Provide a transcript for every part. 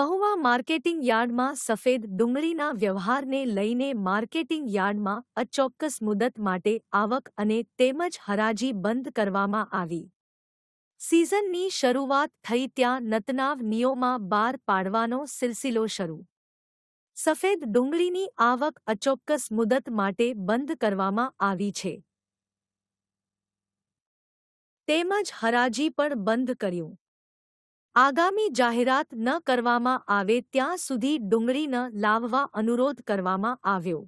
Mahuva marketing યાર્ડમાં સફેદ ડુંગળીના વ્યવહારને લઈને માર્કેટિંગ યાર્ડમાં અચોક્કસ મુદત માટે આવક અને તેમજ હરાજી બંધ કરવામાં આવી. સિઝનની શરૂઆત થઈ ત્યાં નતનાવ નિયોમાં બાર પાડવાનો સિલસિલો શરૂ. સફેદ ડુંગળીની આવક અચોક્કસ મુદત માટે બંધ કરવામાં આવી છે. તેમજ હરાજી પણ બંધ કર્યું. આગામી જાહેરાત ન કરવામાં આવે ત્યાં સુધી ડુંગળી ન લાવવા અનુરોધ કરવામાં આવ્યો.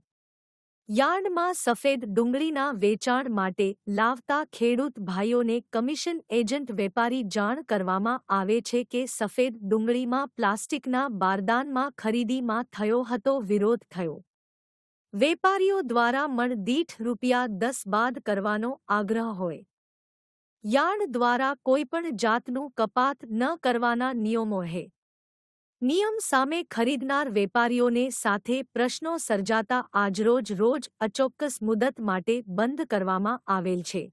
યાર્ડમાં સફેદ ડુંગળીના વેચાણ માટે લાવતા ખેડૂત ભાઈઓને કમિશન એજન્ટ વેપારી જાણ કરવામાં આવે છે કે સફેદ ડુંગળીમાં પ્લાસ્ટિકના બારદાનમાં ખરીદીમાં થયો હતો વિરોધ થયો. વેપારીઓ દ્વારા મણ દીઠ રૂપિયા દસ બાદ કરવાનો આગ્રહ હોય. યાર્ડ દ્વારા કોઈપણ જાતનું કપાત ન કરવાના નિયમો હે. નિયમ સામે ખરીદનાર વેપારીઓને સાથે પ્રશ્નો સર્જાતા આજરોજ રોજ અચોક્કસ મુદત માટે બંધ કરવામાં આવેલ છે.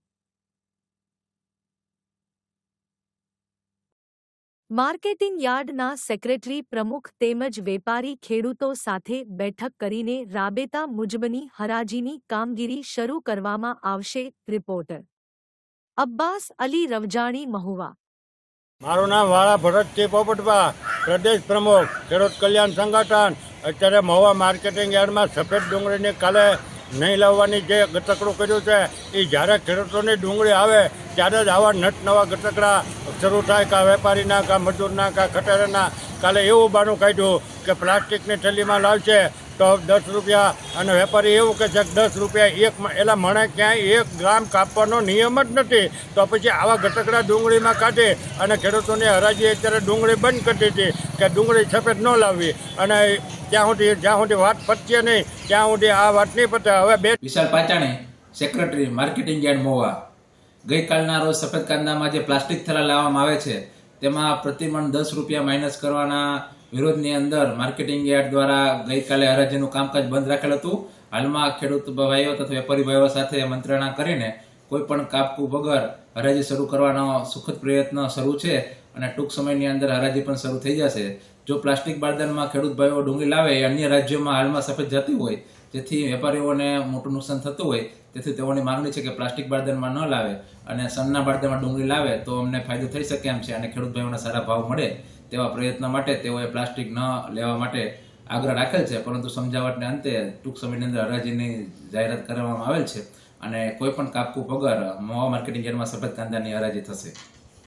માર્કેટિંગ યાર્ડના સેક્રેટરી પ્રમુખ તેમજ વેપારી ખેડૂતો સાથે બેઠક કરીને રાબેતા મુજબની હરાજીની કામગીરી શરૂ કરવામાં આવશે, રિપોર્ટર અબ્બાસ અલી રવજાણી મહુવા. મારું નામ વાળા ભરતસિંહ પોપટભા પ્રદેશ પ્રમુખ, ખેડૂત કલ્યાણ સંગઠન. અત્યારે મહુવા માર્કેટિંગ યાર્ડમાં સફેદ ડુંગળીને કાલે નહીં લાવવાની જે ગતકડું કર્યું છે, એ જ્યારે ખેડૂતોની ડુંગળી આવે, ત્યારે જ આવા નટ નવા ગતકડા શરૂ થાય કાં વેપારીના, કાં મજૂરના, કાં ખટારાના. કાલે એવું બાનું કાઢ્યું કે પ્લાસ્ટિકની થેલીમાં લાવશે તો દસ રૂપિયા અને વેપારી એવું કહે છે કે દસ રૂપિયા એક એટલે મને ક્યાંય એક ગ્રામ કાપવાનો નિયમ જ નથી. તો પછી આવા ઘટકડા ડુંગળીમાં કાઢે અને ખેડૂતોની હરાજી અત્યારે ડુંગળી બંધ કરી દીધી કે ડુંગળી સફેદ ન લાવવી. અને ત્યાં સુધી જ્યાં સુધી વાત પચીએ નહીં, ત્યાં સુધી આ વાત નહીં પતે. હવે બે Vishal Pachani secretary marketing and Mahuva. ગઈકાલના રોજ સફેદ કાંદામાં જે પ્લાસ્ટિક થેલા લાવવામાં આવે છે, તેમાં પ્રતિમણ દસ રૂપિયા માઇનસ કરવાના વિરોધની અંદર માર્કેટિંગ યાર્ડ દ્વારા ગઈકાલે હરાજીનું કામકાજ બંધ રાખેલ હતું. હાલમાં ખેડૂત ભાઈઓ તથા વેપારી ભાઈઓ સાથે મંત્રણા કરીને કોઈ પણ કાપકું વગર હરાજી શરૂ કરવાનો સુખદ પ્રયત્ન શરૂ છે અને ટૂંક સમયની અંદર હરાજી પણ શરૂ થઈ જશે. જો પ્લાસ્ટિક બારદાનમાં ખેડૂત ભાઈઓ ડુંગળી લાવે એ અન્ય રાજ્યોમાં હાલમાં સફેદ જતી હોય, જેથી વેપારીઓને મોટું નુકસાન થતું હોય, તેથી તેઓની માંગણી છે કે પ્લાસ્ટિક બારદાનમાં ન લાવે અને સનના બારદાનમાં ડુંગળી લાવે તો અમને ફાયદો થઈ શકે એમ છે અને ખેડૂત ભાઈઓને સારા ભાવ મળે. તેવા પ્રયત્ન માટે તેઓએ પ્લાસ્ટિક ન લેવા માટે આગ્રહ રાખેલ છે, પરંતુ સમજાવટને અંતે ટૂંક સમયની અંદર હરાજીની જાહેરાત કરવામાં આવેલ છે અને કોઈ પણ કાપકું વગર મોવા માર્કેટિંગ યાર્ડમાં સફેદ કાંદાની હરાજી થશે.